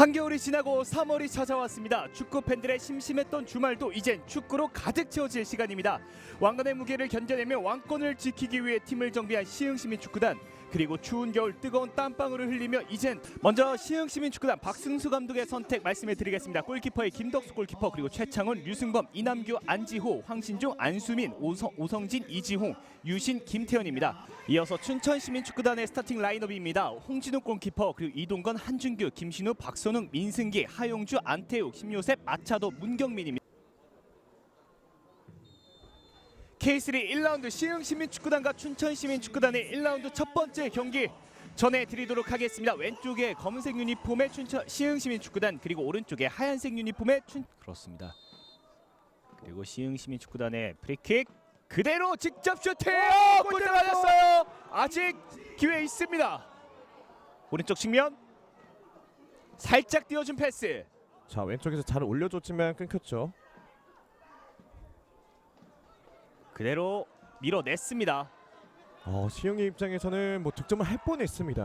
한겨울이 지나고 3월이 찾아왔습니다. 축구 팬들의 심심했던 주말도 이젠 축구로 가득 채워질 시간입니다. 왕관의 무게를 견뎌내며 왕권을 지키기 위해 팀을 정비한 시흥시민 축구단 그리고 추운 겨울 뜨거운 땀방울을 흘리며 이젠 먼저 시흥시민축구단 박승수 감독의 선택 말씀해 드리겠습니다. 골키퍼의 김덕수 골키퍼 그리고 최창훈, 류승범, 이남규, 안지호, 황신중, 안수민, 오성, 오성진, 이지홍, 유신, 김태현입니다. 이어서 춘천시민축구단의 스타팅 라인업입니다. 홍진욱 골키퍼 그리고 이동건, 한준규, 김신우, 박선웅, 민승기, 하용주, 안태욱, 심요셉, 마차도, 문경민입니다. K3 1라운드 시흥시민축구단과 춘천시민축구단의 1라운드 첫 번째 경기 전해드리도록 하겠습니다. 왼쪽에 검은색 유니폼의 춘천 시흥시민축구단 그리고 오른쪽에 하얀색 유니폼의 춘 그렇습니다. 그리고 시흥시민축구단의 프리킥 그대로 직접 슈팅 골대 맞았어요. 아직 기회 있습니다. 오른쪽 측면 살짝 띄워준 패스 자 왼쪽에서 잘 올려줬지만 끊겼죠. 그대로 밀어냈습니다. 어, 시영의 입장에서는 뭐 득점을 할 뻔했습니다.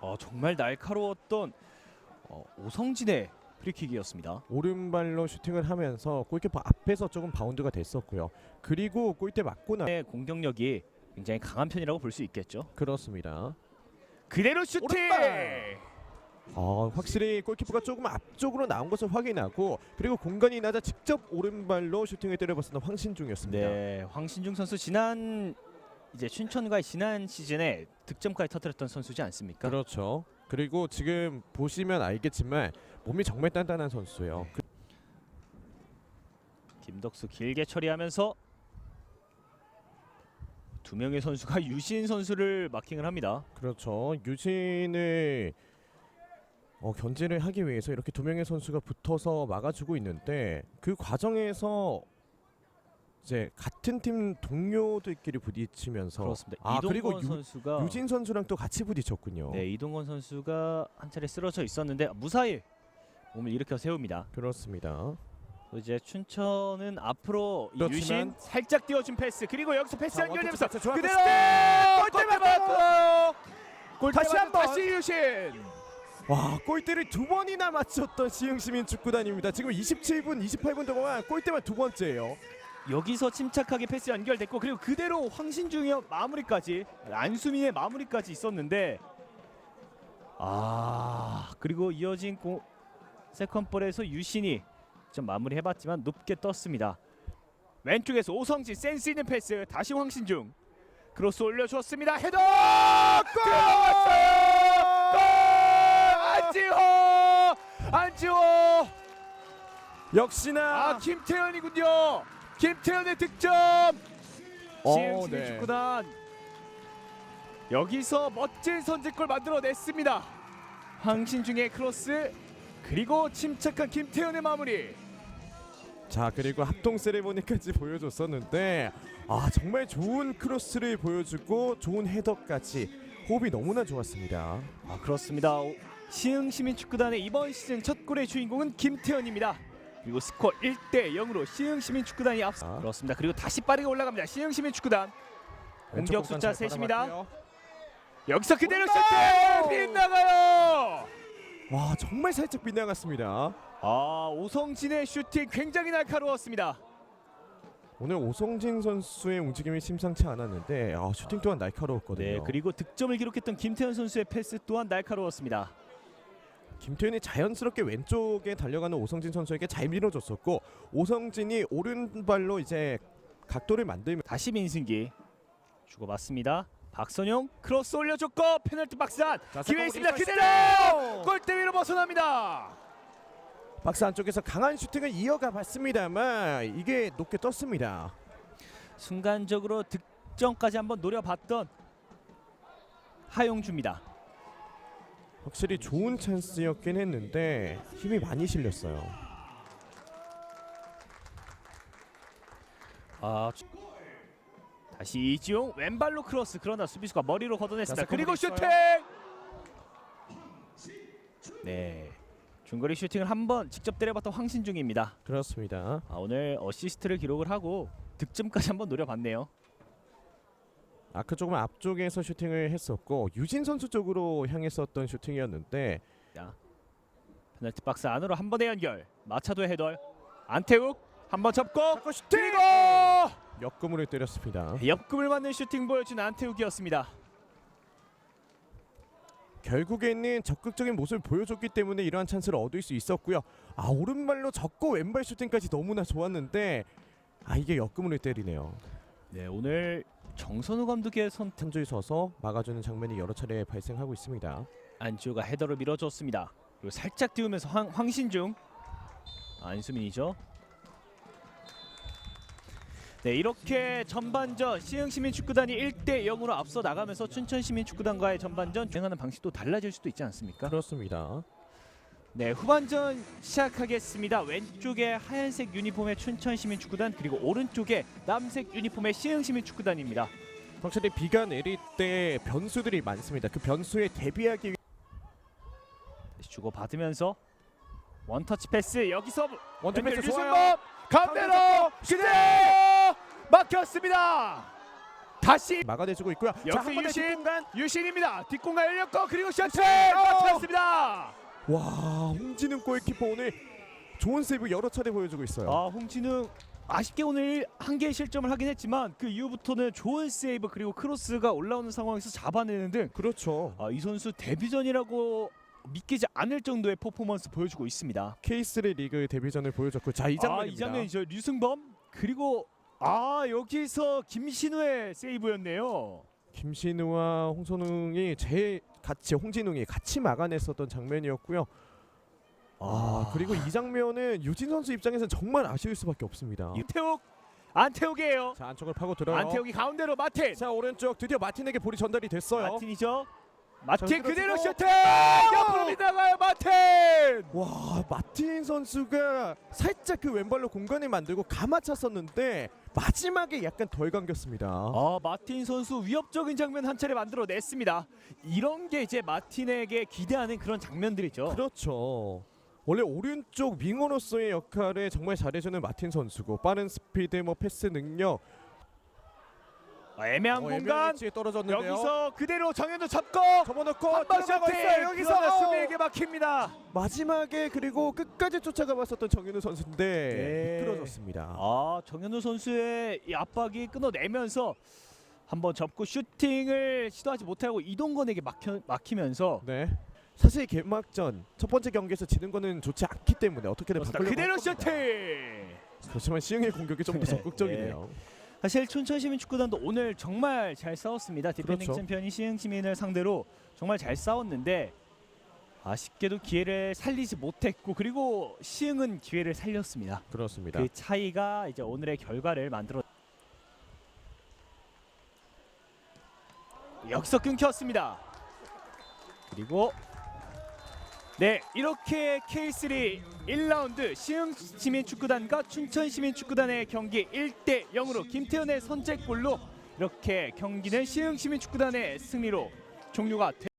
어, 정말 날카로웠던 어, 오성진의 프리킥이었습니다. 오른발로 슈팅을 하면서 골키퍼 앞에서 조금 바운드가 됐었고요. 그리고 골대 맞고 나의 공격력이 굉장히 강한 편이라고 볼 수 있겠죠. 그렇습니다. 그대로 슈팅! 오른발! 어, 확실히 골키퍼가 조금 앞쪽으로 나온 것을 확인하고 그리고 공간이 나자 직접 오른발로 슈팅을 때려봤었던 황신중이었습니다. 네, 황신중 선수 지난 이제 춘천과의 지난 시즌에 득점까지 터뜨렸던 선수지 않습니까? 그렇죠. 그리고 지금 보시면 알겠지만 몸이 정말 단단한 선수예요. 그- 김덕수 길게 처리하면서 두 명의 선수가 유신 선수를 마킹을 합니다. 그렇죠. 유진을 어, 견제를 하기 위해서 이렇게 두 명의 선수가 붙어서 막아주고 있는데 그 과정에서 이제 같은 팀 동료들끼리 부딪히면서 그렇습니다. 아 이동건 그리고 유, 선수가 유진 선수랑 또 같이 부딪혔군요. 네, 이동건 선수가 한 차례 쓰러져 있었는데 무사히 몸을 일으켜 세웁니다. 그렇습니다. 또 이제 춘천은 앞으로 이 그렇지만- 유신 살짝 띄워준 패스 그리고 여기서 패스 자, 연결되면서 원투 패스 그대로 골대 맞고 골 다시 한 번. 다시 유신 와 골대를 두 번이나 맞췄던 시흥시민 축구단입니다. 지금 27분, 28분 동안 골대만 두 번째예요. 여기서 침착하게 패스 연결됐고 그리고 그대로 황신중의 마무리까지 안수민의 마무리까지 있었는데 아 그리고 이어진 고, 세컨볼에서 유신이 좀 마무리해봤지만 높게 떴습니다. 왼쪽에서 오성진 센스 있는 패스 다시 황신중 크로스 올려주었습니다. 헤더 들어갔어요. 골! 안지호 안지호 역시나 아 김태현이군요. 김태현의 득점. 어, 시흥시민 네. 축구단 여기서 멋진 선제골 만들어냈습니다. 황신중의 크로스 그리고 침착한 김태현의 마무리. 자 그리고 합동 세레모니까지 보여줬었는데 아 정말 좋은 크로스를 보여주고 좋은 헤더까지 호흡이 너무나 좋았습니다. 아 그렇습니다. 시흥시민 축구단의 이번 시즌 첫 골의 주인공은 김태현입니다. 그리고 스코어 1대 0으로 시흥시민 축구단이 앞서 아. 그렇습니다. 그리고 다시 빠르게 올라갑니다. 시흥시민 축구단 공격 숫자 셋입니다. 여기서 그대로! 슈팅 빗나가요. 와 정말 살짝 빗나갔습니다. 아 오성진의 슈팅 굉장히 날카로웠습니다. 오늘 오성진 선수의 움직임이 심상치 않았는데 아, 슈팅 또한 날카로웠거든요. 네 그리고 득점을 기록했던 김태현 선수의 패스 또한 날카로웠습니다. 김태현이 자연스럽게 왼쪽에 달려가는 오성진 선수에게 잘 밀어줬었고 오성진이 오른발로 이제 각도를 만들면 다시 민승기 주고받습니다. 박선용 크로스 올려줬고 페널티 박스 안 기회 있습니다. 그대로 골대 위로 벗어납니다. 박스 안쪽에서 강한 슈팅을 이어가 봤습니다만 이게 높게 떴습니다. 순간적으로 득점까지 한번 노려봤던 하용주입니다. 확실히 좋은 찬스였긴 했는데 힘이 많이 실렸어요. 아 주- 다시 이지용 왼발로 크로스 그러나 수비수가 머리로 걷어냈습니다. 자, 그리고 슈팅. 네 중거리 슈팅을 한 번 직접 때려봤던 황신중입니다. 그렇습니다. 아, 오늘 어시스트를 기록을 하고 득점까지 한번 노려봤네요. 아크 조금 앞쪽에서 슈팅을 했었고 유진 선수 쪽으로 향했었던 슈팅이었는데 페널티 박스 안으로 한 번의 연결. 마차도의 헤더. 안태욱 한 번 접고 자꾸 슈팅! 그리고 옆구문을 때렸습니다. 옆금을 맞는 슈팅 보여준 안태욱이었습니다. 결국에는 적극적인 모습을 보여줬기 때문에 이러한 찬스를 얻을 수 있었고요. 아 오른발로 접고 왼발 슈팅까지 너무나 좋았는데 아 이게 옆구문을 때리네요. 네 오늘 정선우 감독의 선택 한줄 서서 막아주는 장면이 여러 차례 발생하고 있습니다. 안주가 헤더를 밀어줬습니다. 그리고 살짝 띄우면서 황, 황신중 안수민이죠. 네 이렇게 전반전 시흥시민축구단이 1대 0으로 앞서 나가면서 춘천시민축구단과의 전반전 진행하는 방식도 달라질 수도 있지 않습니까? 그렇습니다. 네 후반전 시작하겠습니다. 왼쪽에 하얀색 유니폼의 춘천시민축구단 그리고 오른쪽에 남색 유니폼의 시흥시민축구단입니다. 확실히 비가 내릴 때 변수들이 많습니다. 그 변수에 대비하기 위해 주고 받으면서 원터치 패스 여기서 원투 패스 좋아요. 가운데로 그대로 막혔습니다. 다시 막아내주고 있고요. 자, 역시 한 번에 유신. 뒷공간. 유신입니다. 뒷공간 열렸고 그리고 셔츠! 막혔습니다. 와 홍진웅 골키퍼 오늘 좋은 세이브 여러 차례 보여주고 있어요. 아 홍진웅 아쉽게 오늘 한 개의 실점을 하긴 했지만 그 이후부터는 좋은 세이브 그리고 크로스가 올라오는 상황에서 잡아내는 등 그렇죠. 아, 이 선수 데뷔전이라고 믿기지 않을 정도의 퍼포먼스 보여주고 있습니다. K3 리그 데뷔전을 보여줬고 자 이 장면입니다. 아, 이 장면이죠. 류승범 그리고 아 여기서 김신우의 세이브였네요. 김신우와 홍선웅이 제 같이 홍진웅이 같이 막아냈었던 장면이었고요. 아, 그리고 이 장면은 유진 선수 입장에서는 정말 아쉬울 수밖에 없습니다. 이태욱 안태욱이에요. 자 안쪽을 파고 들어요. 안태욱이 가운데로 마틴. 자 오른쪽 드디어 마틴에게 볼이 전달이 됐어요. 마틴이죠. 마틴 자, 그대로. 슈팅 옆으로 빗나가요 마틴. 와 마틴 선수가 살짝 그 왼발로 공간을 만들고 감아찼었는데 마지막에 약간 덜 감겼습니다. 아 마틴 선수 위협적인 장면 한 차례 만들어냈습니다. 이런 게 이제 마틴에게 기대하는 그런 장면들이죠. 그렇죠. 원래 오른쪽 윙어로서의 역할을 정말 잘해주는 마틴 선수고 빠른 스피드, 뭐 패스 능력, 아, 애매한 어, 공간 위치에 떨어졌는데요. 여기서 그대로 정현도 잡고 접어놓고 있어요. 여기서 어! 수비에게 막힙니다. 마지막에 그리고 끝까지 쫓아가 봤었던 정윤우 선수인데 네. 미끄러졌습니다. 아 정현우 선수의 이 압박이 끊어내면서 한번 접고 슈팅을 시도하지 못하고 이동건에게 막혀, 막히면서 네. 사실 개막전 첫 번째 경기에서 지는 거는 좋지 않기 때문에 어떻게든 바꾸려고 그대로 할 겁니다. 슈팅. 그렇지만 시흥의 공격이 좀더 네. 적극적이네요. 사실 춘천시민축구단도 오늘 정말 잘 싸웠습니다. 디펜딩 그렇죠. 챔피언이 시흥시민을 상대로 정말 잘 싸웠는데 아쉽게도 기회를 살리지 못했고 그리고 시흥은 기회를 살렸습니다. 그렇습니다. 그 차이가 이제 오늘의 결과를 만들어. 여기서 끊겼습니다. 그리고 네 이렇게 K3 1라운드 시흥시민축구단과 춘천시민축구단의 경기 1대 0으로 김태현의 선제골로 이렇게 경기는 시흥시민축구단의 승리로 종료가 됐습니다.